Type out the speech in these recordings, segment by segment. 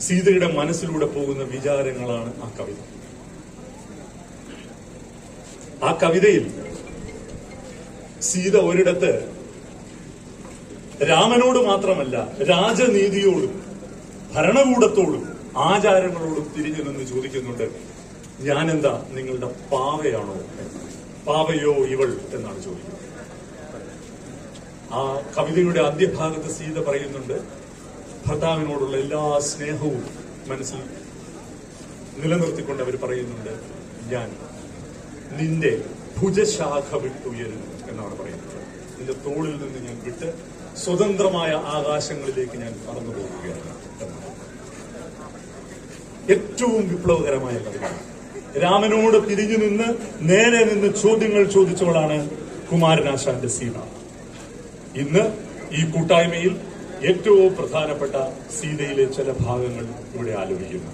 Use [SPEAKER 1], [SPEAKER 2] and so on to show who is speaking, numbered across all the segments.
[SPEAKER 1] സീതയുടെ മനസ്സിലൂടെ പോകുന്ന വിചാരങ്ങളാണ് ആ കവിത. ആ കവിതയിൽ സീത ഒരിടത്ത് രാമനോട് മാത്രമല്ല രാജനീതിയോടും ഭരണകൂടത്തോടും ആചാരങ്ങളോടും തിരിഞ്ഞു നിന്ന് ചോദിക്കുന്നുണ്ട് ഞാനെന്താ നിങ്ങളുടെ പാവയാണോ? പാവയോ ഇവൾ? എന്നാണ് ചോദിക്കുന്നത്. ആ കവിതയുടെ ആദ്യ ആദ്യഭാഗത്ത് സീത പറയുന്നുണ്ട് ഭർത്താവിനോടുള്ള എല്ലാ സ്നേഹവും മനസ്സിൽ നിലനിർത്തിക്കൊണ്ട് അവർ പറയുന്നുണ്ട് ഞാൻ നിന്റെ ഭുജശാഖ വിട്ടുയരുന്നു എന്നാണ് പറയുന്നത്. നിന്റെ തോളിൽ നിന്ന് ഞാൻ വിട്ട് സ്വതന്ത്രമായ ആകാശങ്ങളിലേക്ക് ഞാൻ പറന്നു പോകുകയാണ് ഏറ്റവും വിപ്ലവകരമായ കഥ രാമനോട് തിരിഞ്ഞു നിന്ന് നേരെ നിന്ന് ചോദ്യങ്ങൾ ചോദിച്ചവളാണ് കുമാരനാശാന്റെ സീത. ഇന്ന് ഈ കൂട്ടായ്മയിൽ ഏറ്റവും പ്രധാനപ്പെട്ട സീതയിലെ ചില ഭാഗങ്ങൾ ഇവിടെ ആലോചിക്കുന്നു.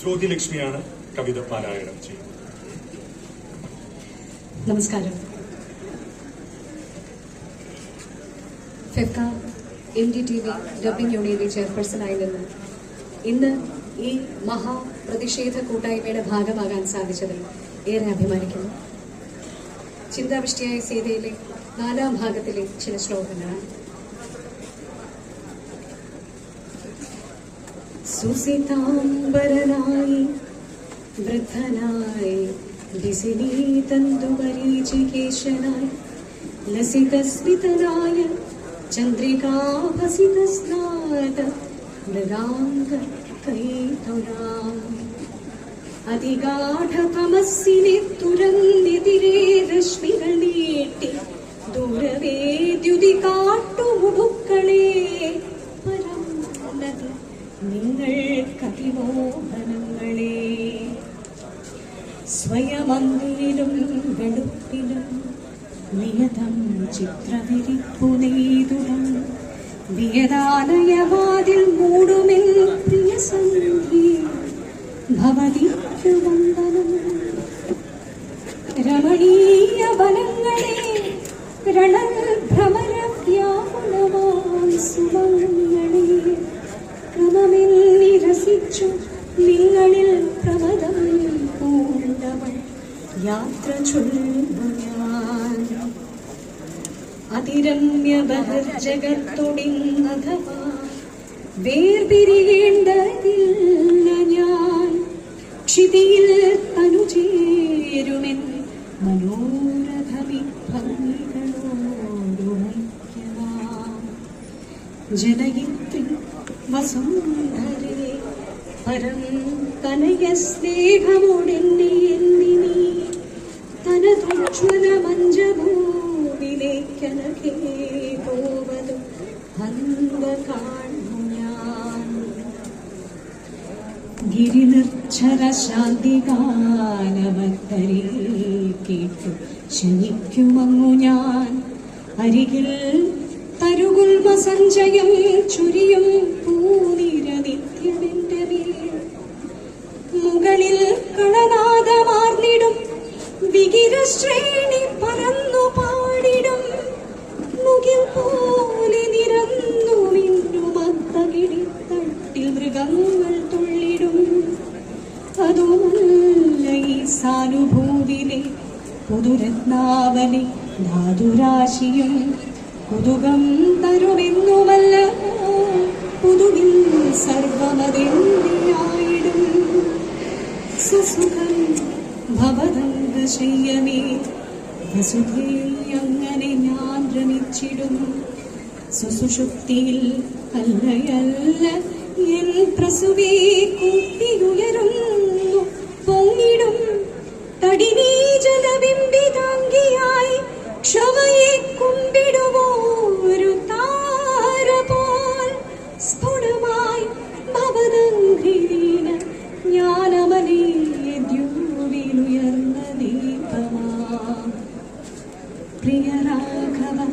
[SPEAKER 1] ജ്യോതിലക്ഷ്മിയാണ് കവിത പാരായണം ചെയ്യുന്നത്.
[SPEAKER 2] നമസ്കാരം. FEFKA M D T V dubbing യൂണിയന്റെ ചെയർപേഴ്സണായി നിന്ന് ഇന്ന് ഈ മഹാ പ്രതിഷേധ കൂട്ടായ്മയുടെ ഭാഗമാകാൻ സാധിച്ചതിൽ ഏറെ അഭിമാനിക്കുന്നു. ചിന്താവിഷ്ടിയായ സീതയിലെ നാലാം ഭാഗത്തിലെ ചില ശ്ലോകങ്ങളാണ്. സുസിതാംബരനായി വൃദ്ധനായി തന്തുമരീചികേശനായി ലസിതസ്മിതനായ ചന്ദ്രികാഭസിതസ്നാത മൃഗാംഗ കൈതുരാം അതിഗാഠതമസ്സിനെ തുരന്നെതിരെ രശ്മികൾ നീട്ടി ദൂരവേ ദ്യുതി കാട്ടുമുടുക്കളെ പരന്നത് നിങ്ങൾ കതിമോഹനങ്ങളെ. സ്വയമന്തിലും വെളുപ്പിലും നിയതം ചിത്രവിരിപ്പു നെയ്തുടം. വിയതാലയവാതിൽ മൂടുമെന്ന് പ്രിയ സന്ധി ഭവതിക്കു വന്ദനം രമണീയ വനങ്ങളെ രണൽ ഭ്രമര വ്യാകുലമാൻ സുമങ്ങളെ ക്രമമിൽ നിരസിച്ചു നിങ്ങളിൽ പ്രമദം പൂണ്ടവൾ. യാത്ര ചൊല്ലുന്നു ഞാൻ. അതിരമ്യ ബഹിർജഗത്തൊടിന്നഥവാ വേർപിരിയേണ്ടതില്ല ജനയിത്രി വസുന്ധരേ പരം തനയ സ്നേഹമോടെന്നെ എന്നിനി തനതുജ്വല മഞ്ചഭൂമിലേക്കനകേ പോവതും അന്ത കാണു ഞാൻ ഗിരിനിർച്ഛര ശാന്തി ഗാനമത്തരി കേട്ടു ക്ഷണിക്കുമങ്ങു ഞാൻ. അരികിൽ തരുകുൽമ സഞ്ചയം ചുരിയും പൂനിര നിത്യമെന്റെ മേൽ മുകളിൽ കളനാദമാർന്നിടും വികിരശ്രേണി പറന്നു പാടിടും. മുകിൽ പോലെ നിരന്നു മിന്നും തട്ടിൽ മൃഗങ്ങൾ തുള്ളിടും. അതുമല്ല ഈ സാനുഭൂവിലെ പുതുരത്നാവലി ധാതുരാശിയും കുതുകം തരുമെന്നുമല്ല പുതുവിൽ സർവമതെന്തിയായിടും സുസുഖം ഭവതംഗശയ്യമേ വസുധയിൽ അങ്ങനെ ഞാൻ രമിച്ചിടും. സുസുഷുപ്തിയിൽ അല്ലയല്ല എൻ പ്രസുവേ കൂട്ടിയുയരുന്നു പൊങ്ങിടും തടിനീ ജലബിംബിതാംഗിയായി പ്രിയ രാഘവ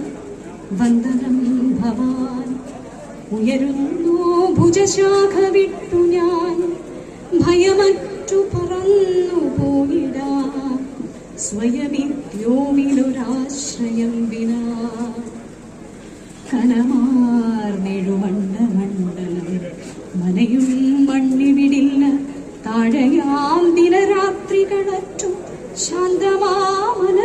[SPEAKER 2] വന്ദനം ഭവാൻ. ഉയരുന്നു ഭുജശാഖ വിട്ടു ഞാൻ. ഭയമറ്റു പറന്നു പോയിടാം. സ്വയമിദ്യോമിലൊരാശ്രയം വിനാ മനമാർന്നെഴുമണ്ട മണ്ഡലം മനയും മണ്ണിവിടില്ല. താഴയാം ദിനരാത്രികളറ്റു ശാന്തമാമനഖസ്ഥാനമിതാദിധാമമാ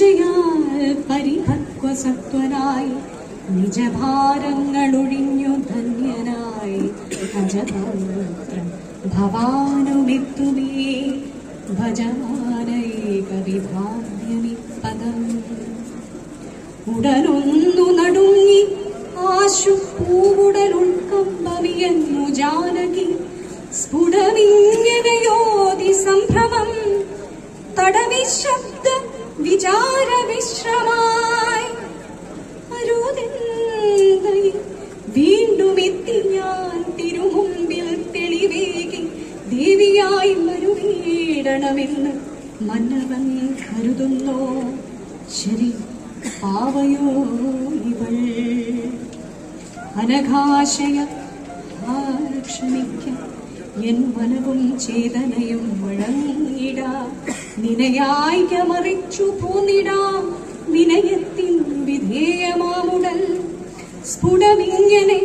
[SPEAKER 2] രുചയാൽ പരിഭക്വസത്വനായി നിജഭാരങ്ങളൊഴിഞ്ഞു ധന്യനായി അജപാത്രം ഭവാനുമെത്തുമേ. ഭജമാനൈകവിഭാഗ്യമി പദം ഉടനൊന്നു നടുങ്ങി ആശു പൂവുടലുൾക്കമ്പമിയെന്നു ജാനകി സ്ഫുടമിങ്ങനെയോതി സംഭ്രമം തടവി ശബ്ദ വിചാര വിശ്രമായി അരുതെന്തയിൽ വീണ്ടും എത്തി ഞാൻ തിരുമുമ്പിൽ തെളിവേകി. ദേവിയായി മരുവീടണമെന്ന് മന്നവൻ കരുതുന്നോ. ശരി പാവയോ ഇവൾ? അനഘാശയ ക്ഷമിക്ക എൻ മനവും ചേതനയും വഴങ്ങിട. നിനയായികമറിച്ചു പോന്നിടാം വിനയത്തിൻ വിധേയമാമുടൽ സ്ഫുടമിങ്ങനെ